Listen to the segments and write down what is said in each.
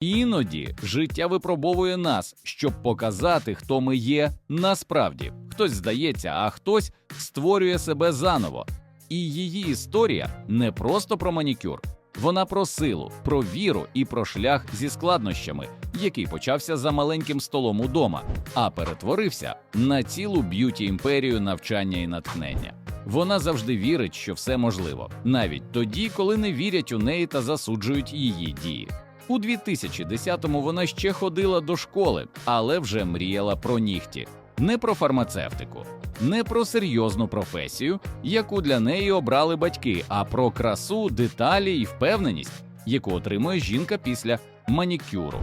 Іноді життя випробовує нас, щоб показати, хто ми є насправді. Хтось здається, а хтось створює себе заново. І її історія не просто про манікюр, вона про силу, про віру і про шлях зі складнощами, який почався за маленьким столом удома, а перетворився на цілу б'юті імперію навчання і натхнення. Вона завжди вірить, що все можливо, навіть тоді, коли не вірять у неї та засуджують її дії. У 2010-му вона ще ходила до школи, але вже мріяла про нігті, не про фармацевтику, не про серйозну професію, яку для неї обрали батьки, а про красу, деталі і впевненість, яку отримує жінка після манікюру.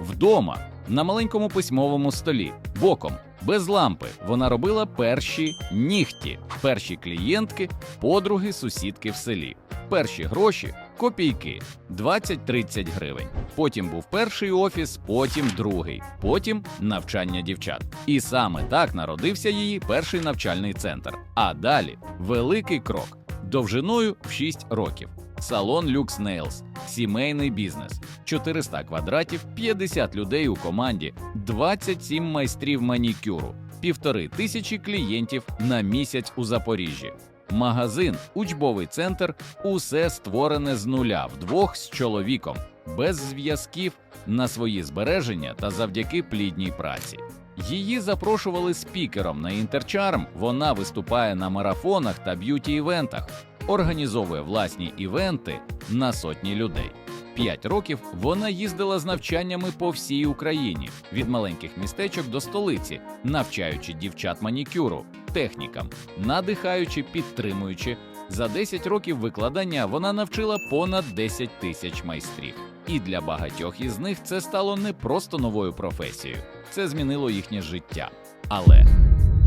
Вдома, на маленькому письмовому столі, боком, без лампи, вона робила перші нігті, перші клієнтки, подруги, сусідки в селі, перші гроші, копійки 20-30 гривень. Потім був перший офіс, потім другий, потім навчання дівчат. І саме так народився її перший навчальний центр. А далі великий крок довжиною в 6 років. Салон Lux Nails – сімейний бізнес, 400 квадратів, 50 людей у команді, 27 майстрів манікюру, півтори тисячі клієнтів на місяць у Запоріжжі. Магазин, учбовий центр, усе створене з нуля вдвох з чоловіком, без зв'язків на свої збереження та завдяки плідній праці. Її запрошували спікером на інтерчарм. Вона виступає на марафонах та б'юті-івентах, організовує власні івенти на сотні людей. П'ять років вона їздила з навчаннями по всій Україні від маленьких містечок до столиці, навчаючи дівчат манікюру, технікам, надихаючи, підтримуючи. За 10 років викладання вона навчила понад 10 тисяч майстрів. І для багатьох із них це стало не просто новою професією, це змінило їхнє життя. Але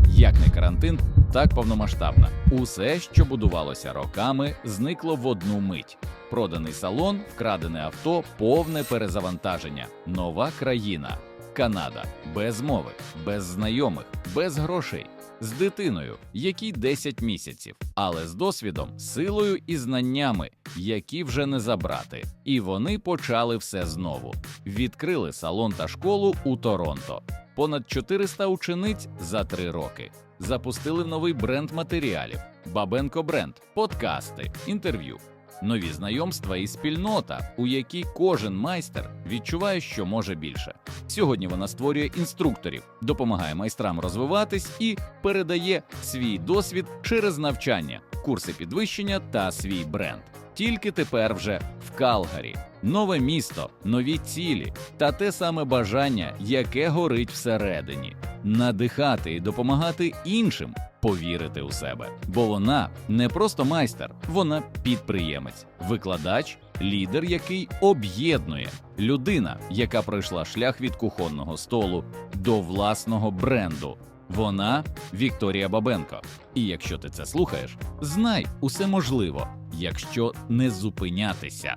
як не карантин, так повномасштабна. Усе, що будувалося роками, зникло в одну мить. Проданий салон, вкрадене авто, повне перезавантаження, нова країна. Канада без мови, без знайомих, без грошей, з дитиною, якій 10 місяців, але з досвідом, силою і знаннями, які вже не забрати. І вони почали все знову. Відкрили салон та школу у Торонто. Понад 400 учениць за три роки. Запустили новий бренд матеріалів, Бабенко бренд, подкасти, інтерв'ю, нові знайомства і спільнота, у якій кожен майстер відчуває, що може більше. Сьогодні вона створює інструкторів, допомагає майстрам розвиватись і передає свій досвід через навчання, курси підвищення та свій бренд. Тільки тепер вже в Калгарі. Нове місто, нові цілі та те саме бажання, яке горить всередині надихати і допомагати іншим повірити у себе. Бо вона не просто майстер, вона підприємець, викладач, лідер, який об'єднує людина, яка пройшла шлях від кухонного столу до власного бренду. Вона Вікторія Бабенко. І якщо ти це слухаєш, знай, усе можливо, якщо не зупинятися.